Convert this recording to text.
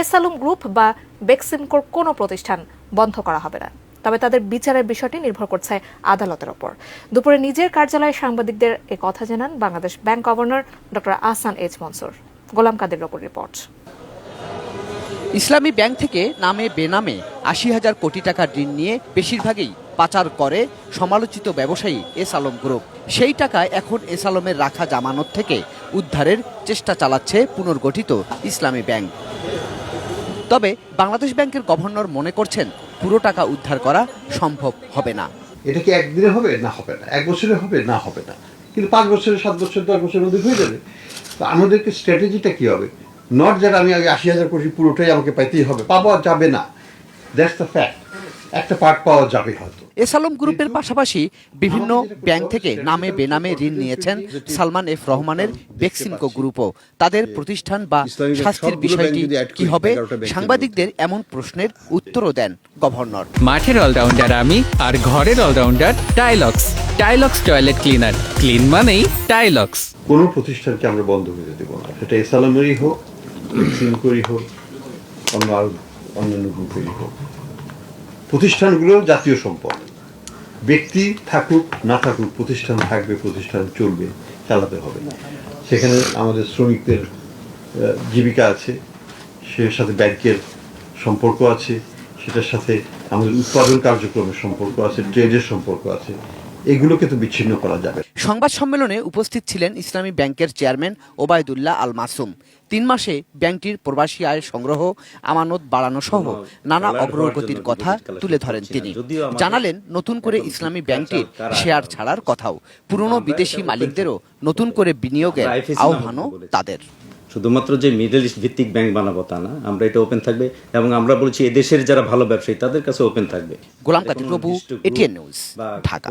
S Alam group বা বেক্সিমকোর কোনো প্রতিষ্ঠান বন্ধ করা হবে না। তবে তাদের বিচারের বিষয়টি নির্ভর করছে আদালতের ওপর। দুপুরে নিজের কার্যালয়ে সাংবাদিকদের এ কথা জানান Bangladesh bank governor doctor Ahsan H Mansur. Golam Kader ওপর রিপোর্ট। ইসলামী ব্যাংক থেকে নামে বেনামে আশি হাজার কোটি টাকার ঋণ নিয়ে বেশিরভাগই পাচার করে সমালোচিত ব্যবসায়ী এস আলম গ্রুপ। সেই টাকা এখন এস আলমের রাখা জামানত থেকে উদ্ধারের চেষ্টা চালাচ্ছে পুনর্গঠিত ইসলামী ব্যাংক। তবে বাংলাদেশ ব্যাংকের গভর্নর মনে করছেন পুরো টাকা উদ্ধার করা সম্ভব হবে না। এটা কি একদিনে হবে? না হবে না। এক বছরে হবে? না হবে না। কিন্তু পাঁচ বছরে, সাত বছর, দশ বছরের মধ্যে হয়ে যাবে। তো আমাদেরকে স্ট্র্যাটেজিটা কি হবে? নট যারা আমি আগে আশি হাজার কোটি পুরোটাই আমাকে পাইতেই হবে। পাওয়া যাবে না। দ্যাটস দ্য ফ্যাক্ট একটা পার্ট পাওয়া যাবে হয়তো। এস আলম গ্রুপের পাশাপাশি বিভিন্ন ব্যাংক থেকে নামে বেনামে ঋণ নিয়েছেন সালমান এফ রহমানের বেক্সিমকো গ্রুপও। তাদের প্রতিষ্ঠান বা শাস্তির বিষয়টি কি হবে সাংবাদিকদের এমন প্রশ্নের উত্তরও দেন গভর্নর। মাঠের অলরাউন্ডার আমি আর ঘরের allrounder Tylox. Tylox toilet cleaner. Clean মানেই টাইলক্স। কোনো প্রতিষ্ঠানকে আমরা বন্ধ করে দেবো না। সেটা এসালামেরই হোক সিমকোরই হোক অন্য অন্যান্য গ্রুপেরই হোক। প্রতিষ্ঠানগুলো জাতীয় সম্পদ। ব্যক্তি থাকুক, না থাকুক, প্রতিষ্ঠান থাকবে, প্রতিষ্ঠান চলবে, চালাতে হবে। সেখানে আমাদের শ্রমিকদের জীবিকা আছে, সে সাথে ব্যাংকের সম্পর্ক আছে, সেটার সাথে আমাদের উৎপাদন কার্যক্রমের সম্পর্ক আছে, ট্রেডের সম্পর্ক আছে। এগুলোকে তো বিচ্ছিন্ন করা যাবে। সংবাদ সম্মেলনে উপস্থিত ছিলেন ইসলামী ব্যাংকের চেয়ারম্যান ওবায়দুল্লাহ আল মাসুম। তিন মাসে ব্যাংকটির প্রবাসী আয় সংগ্রহ আমানত বাড়ানো সহ নানা অগ্রগতির কথা তুলে ধরেন তিনি। জানালেন নতুন করে ইসলামী ব্যাংকটির শেয়ার ছাড়ার কথাও। পুরনো বিদেশি মালিকদেরও নতুন করে বিনিয়োগের আহ্বানও তাদের। শুধুমাত্র যে মিডল ইস্ট ভিত্তিক ব্যাংক বানাবো তা না আমরা এটা ওপেন থাকবে এবং আমরা বলছি এদেশের যারা ভালো ব্যবসায়ী তাদের কাছে ওপেন থাকবে। গোলাম কাদের প্রভু এটিএন নিউজ ঢাকা।